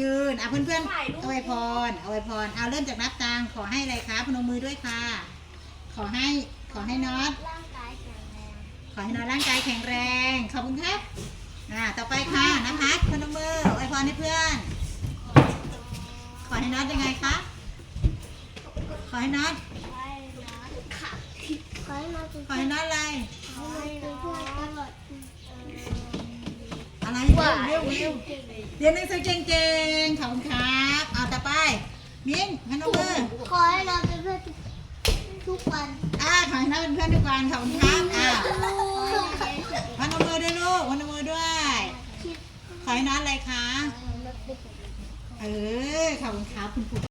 ยืนอะเพื่อนๆอว้พรอว้พร เอาเริ่มจากนับตังขอให้อะไรคะพนมมือด้วยค่ะ ขอให้ขอให้น็อตร่างกายแข็งแรงขอให้น้องร่างกายแข็งแรง อบคุณครับอ่าต่อไปค่ะนภัสพนมมืออวยพรให้เพื่อน ขอให้น็อตยังไงคะ ขอให้น็อตขอให้น้องค่ะขอให้น็อตอะไร ขอให้เป็นเพื่อนตลอดอะไรเร็วเร็วเรียนหนังสือเก่งๆขอบคุณครับเอาต่อไปมิ้นพนมมือขอให้น้องเป็นเพื่อนทุกวันอ่าขอให้น็อตเป็นเพื่อนทุกวันขอบคุณครับ ขอให้น้อตอะไรคะ เออขอบคุณครับคุณครู